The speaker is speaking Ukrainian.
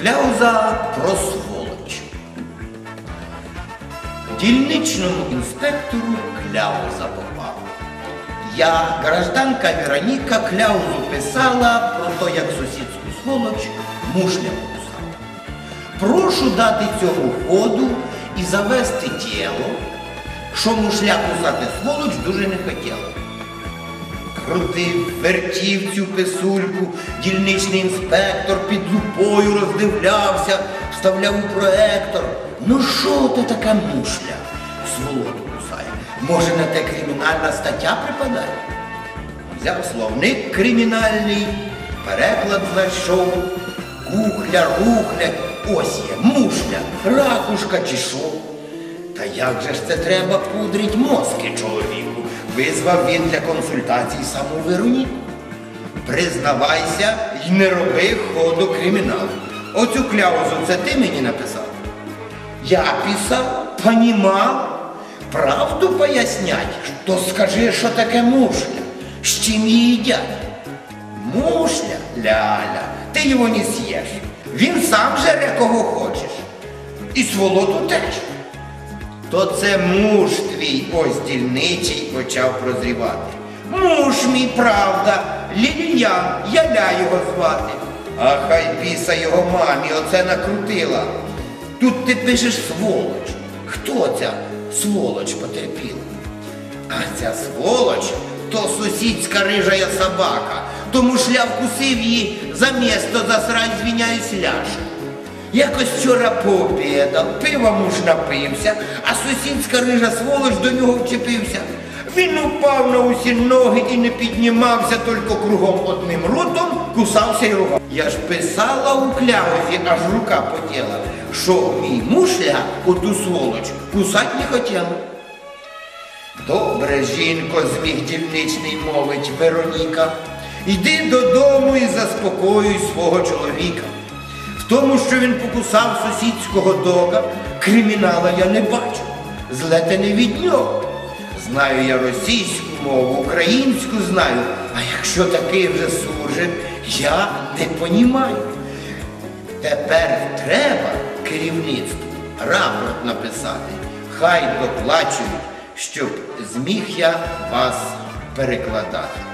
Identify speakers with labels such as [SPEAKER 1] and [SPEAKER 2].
[SPEAKER 1] Кляуза про сволоч. Дільничному інспектору кляуза попала. Я, гражданка Вероніка, кляузу писала про те, як сусідську сволоч мушля покусала. Прошу дати цьому ходу і завести тіло, що мушля кусати сволоч дуже не хотіла. Крутив, вертів цю писульку, дільничний інспектор під лупою роздивлявся, вставляв у проектор. Ну що то така мушля? Сволоту кусає. Може на те кримінальна стаття припадає? Взяв словник кримінальний, переклад знайшов, кухля, рухля, ось є, мушля, ракушка чи що. Та як же ж це треба пудрить мозки чоловіку? Визвав він для консультацій саму Вероніку. Признавайся й не роби ходу криміналу. Оцю кляузу це ти мені написав? Я писав, понімав, правду пояснять, то скажи, що таке мушля, з чим їдять. Мушля, ляля, ти його не з'їш. Він сам жере кого хочеш. І сволоту теж. То це муж твій ось дільничий почав прозрівати. Муж мій, правда, Лілія, яля його звати. А хай біса його мамі оце накрутила. Тут ти пишеш сволоч. Хто ця сволоч потерпіла? А ця сволоч то сусідська рижая собака. Тому шляв кусив її за місто засрань звіняюсь ляша. Якось вчора пообідав, пива муж напився, а сусідська рижа сволоч до нього вчепився. Він упав на усі ноги і не піднімався, тільки кругом одним ротом кусався й ругав. Я ж писала у кляузі, аж рука потіла, що мій мушля оту сволоч кусать не хотіла. Добре, жінко, зміг дільничний мовить Вероніка. Йди додому і заспокоюй свого чоловіка. Тому, що він покусав сусідського дога, кримінала я не бачу. Зле те не від нього. Знаю я російську мову, українську знаю, а якщо такий вже суржик, я не понімаю. Тепер треба керівництву рапорт написати. Хай доплачують, щоб зміг я вас перекладати.